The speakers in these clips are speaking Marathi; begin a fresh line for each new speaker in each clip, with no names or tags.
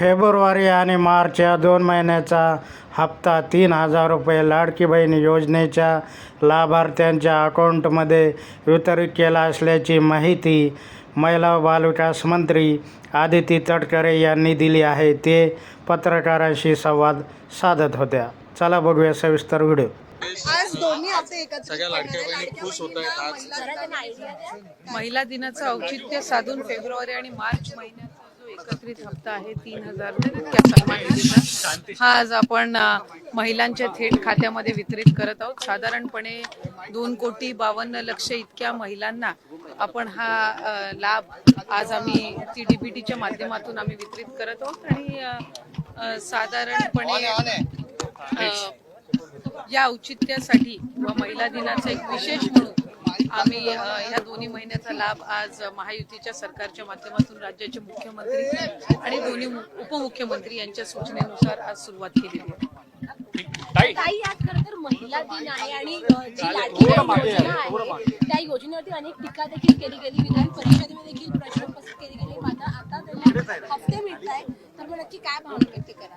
फेब्रुवारी आणि मार्च या दोन महिन्याचा हप्ता तीन हजार रुपये लाडकी बहीण योजनेच्या लाभार्थ्यांच्या अकाउंटमध्ये वितरित केला असल्याची माहिती महिला व बालविकास मंत्री आदिती तटकरे यांनी दिली आहे. ते पत्रकारांशी संवाद साधत होत्या. चला बघूया सविस्तर व्हिडिओ.
आज दोन्ही हप्ते एकत्र
सगळ्या लाडक्या बहिणी खुश होत आहेत आज.
महिला दिनाचं औचित्य साधून फेब्रुवारी आणि मार्च महिन्याचा जो एकत्रित हप्ता आहे तीन हजार हा आज आपण महिलांच्या थेट खात्यामध्ये वितरित करत आहोत. साधारणपणे दोन कोटी बावन्न लक्ष इतक्या महिलांना आपण हा लाभ आज आम्ही टी डी पी टीच्या माध्यमातून आम्ही वितरित करत आहोत. आणि साधारणपणे या औचित्यासाठी व महिला दिनाचा एक विशेष म्हणून आम्ही ह्या दोन्ही महिन्याचा लाभ आज महायुतीच्या सरकारच्या माध्यमातून राज्याचे मुख्यमंत्री आणि दोन्ही उपमुख्यमंत्री यांच्या सूचनेनुसार आज सुरुवात केलेली आहे.
ताई. आज खरं तर महिला दिन आहे आणि अ, जी लाडकी बहीण योजना आहे त्या योजनेवरती अनेक टीका देखील केली गेली. विधान परिषदेमध्ये देखील प्रश्न उपस्थित केले गेले. मात्र आता त्यांना हफ्ते मिळत आहे तर मग नक्की काय भावना व्यक्त करा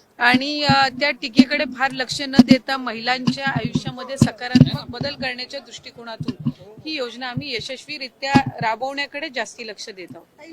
आणि त्या टीकेकडे फार लक्ष न देता महिलांच्या आयुष्यामध्ये सकारात्मक बदल करण्याच्या दृष्टिकोनातून ही योजना आम्ही यशस्वीरित्या राबवण्याकडे जास्ती लक्ष देत आहोत.